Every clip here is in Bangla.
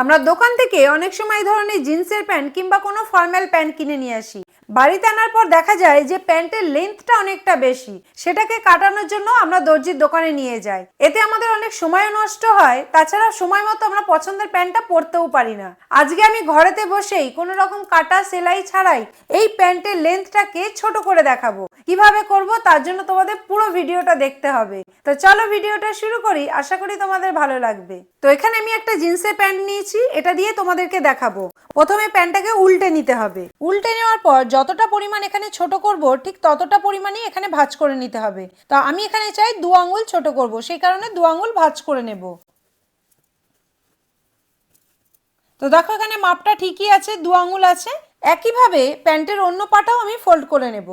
আমরা দোকান থেকে অনেক সময় এই ধরনের জিন্সের প্যান্ট কিংবা কোনো ফর্মাল প্যান্ট কিনে নিয়ে আসি। বাড়িতে আনার পর দেখা যায় যে প্যান্টের লেন্থটা অনেকটা বেশি। সেটাকে কাটানোর জন্য আমরা দর্জির দোকানে নিয়ে যাই। এতে আমাদের অনেক সময়ও নষ্ট হয়। তাছাড়া সময় মতো আমরা পছন্দের প্যান্টটা পরতেও পারি না। আজকে আমি ঘরেতে বসেই কোনো রকম কাটা, সেলাই ছাড়াই এই প্যান্টের লেন্থটাকে ছোট করে দেখাবো। কীভাবে করব তার জন্য তোমাদের পুরো ভিডিওটা দেখতে হবে। তো চলো ভিডিওটা শুরু করি। আশা করি তোমাদের ভালো লাগবে। তো এখানে আমি একটা জিন্সের প্যান্ট নিয়েছি। এটা দিয়ে তোমাদেরকে দেখাবো। প্রথমে প্যান্টটাকে উল্টে নিতে হবে। উল্টে নেওয়ার পর যতটা পরিমাণ এখানে ছোট করব, ঠিক ততটা পরিমাণই এখানে ভাঁজ করে নিতে হবে। তো আমি এখানে চাই দু আঙুল ছোট করব, সেই কারণে দু আঙুল ভাঁজ করে নেব। তো দেখো এখানে মাপটা ঠিকই আছে, দু আঙুল আছে। একইভাবে প্যান্টের অন্য পাটাও আমি ফোল্ড করে নেব।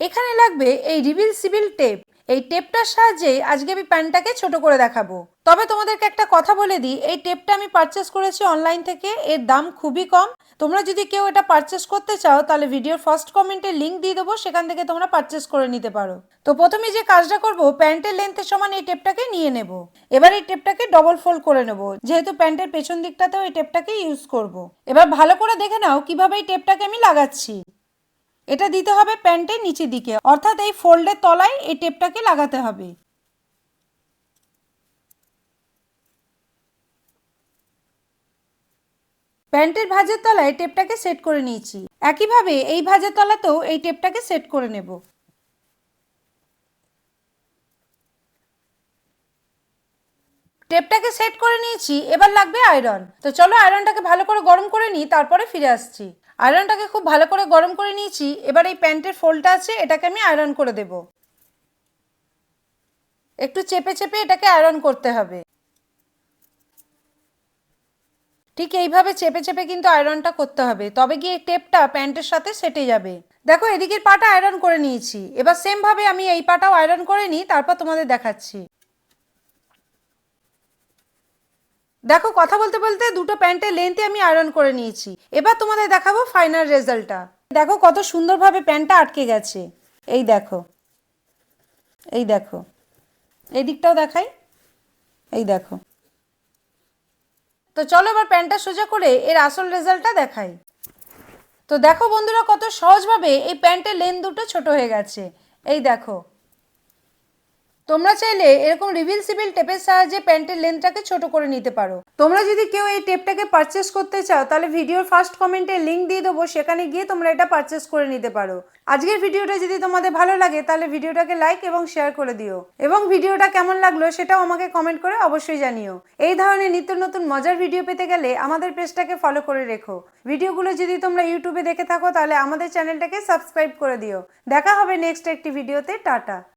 এখানে লাগবে এই রিবিল সিবিল টেপ। এই টেপটার সাহায্যে আজকে আমি প্যান্টটাকে ছোট করে দেখাবো। তবে তোমাদেরকে একটা কথা বলে দিই, এই টেপটা আমি পারচেস করেছি অনলাইন থেকে, এর দাম খুবই কম। তোমরা যদি কেউ এটা পারচেস করতে চাও, তাহলে ভিডিওর ফার্স্ট কমেন্টে লিঙ্ক দিয়ে দেবো, সেখান থেকে তোমরা পারচেস করে নিতে পারো। তো প্রথমে যে কাজটা করব প্যান্টের লেন্থের সমান এই টেপটাকে নিয়ে নেব। এবার এই টেপটাকে ডবল ফোল্ড করে নেব। যেহেতু প্যান্টের পেছন দিকটাতেও এই টেপটাকে ইউজ করব। এবার ভালো করে দেখে নাও কীভাবে এই টেপটাকে আমি লাগাচ্ছি। এটা দিতে হবে প্যান্টের নিচের দিকে, অর্থাৎ এই ফোল্ডের তলায় এই টেপটাকে লাগাতে হবে। প্যান্টের ভাঁজের তলায় টেপটাকে সেট করে নিয়েছি। একইভাবে এই ভাঁজের তলাতেও এই টেপটাকে সেট করে নেব। টেপটাকে সেট করে নিয়েছি, এবার লাগবে আয়রন। তো চলো আয়রনটাকে ভালো করে গরম করে নিই, তারপরে ফিরে আসছি। আয়রনটাকে খুব ভালো করে গরম করে নিয়েছি, এবার এই প্যান্টের ফোলটা আছে, এটাকে আমি আয়রন করে দেব। একটু চেপে চেপে এটাকে আয়রন করতে হবে। ঠিক এইভাবে চেপে চেপে কিন্তু আয়রনটা করতে হবে। তবে গিয়ে টেপটা প্যান্টের সাথে সেটে যাবে। দেখো, এদিকের পাটা আয়রন করে নিয়েছি। এবার সেম ভাবে আমি এই পাটাও আয়রন করে নিই, তারপর তোমাদের দেখাচ্ছি। দেখো, কথা বলতে বলতে দুটো প্যান্টের লেন্থে আমি আয়রন করে নিয়েছি। এবার তোমাদের দেখাবো ফাইনাল রেজাল্টটা দেখো, কত সুন্দরভাবে প্যান্টটা আটকে গেছে। এই দেখো। এই দেখো। এই দিকটাও দেখাই। এই দেখো। তো চলো এবার প্যান্টটা সোজা করে এর আসল রেজাল্টটা দেখাই। তো দেখো বন্ধুরা কত সহজভাবে এই প্যান্টের লেন দুটো ছোট হয়ে গেছে। এই দেখো তোমরা চাইলে এরকম রিভিল সিভিল টেপের সাহায্যে প্যান্টের লেন্থটাকে ছোট করে নিতে পারো। তোমরা যদি কেউ এই টেপটাকে পারচেস করতে চাও, তাহলে ভিডিওর ফার্স্ট কমেন্টে লিঙ্ক দিয়ে দেবো, সেখানে গিয়ে তোমরা এটা পারচেস করে নিতে পারো। আজকের ভিডিওটা যদি তোমাদের ভালো লাগে, তাহলে ভিডিওটাকে লাইক এবং শেয়ার করে দিও। এবং ভিডিওটা কেমন লাগল সেটাও আমাকে কমেন্ট করে অবশ্যই জানিও। এই ধরনের নিত্য নতুন মজার ভিডিও পেতে গেলে আমাদের পেজটাকে ফলো করে রেখো। ভিডিওগুলো যদি তোমরা ইউটিউবে দেখে থাকো, তাহলে আমাদের চ্যানেলটাকে সাবস্ক্রাইব করে দিও। দেখা হবে নেক্সট একটি ভিডিওতে টাটা।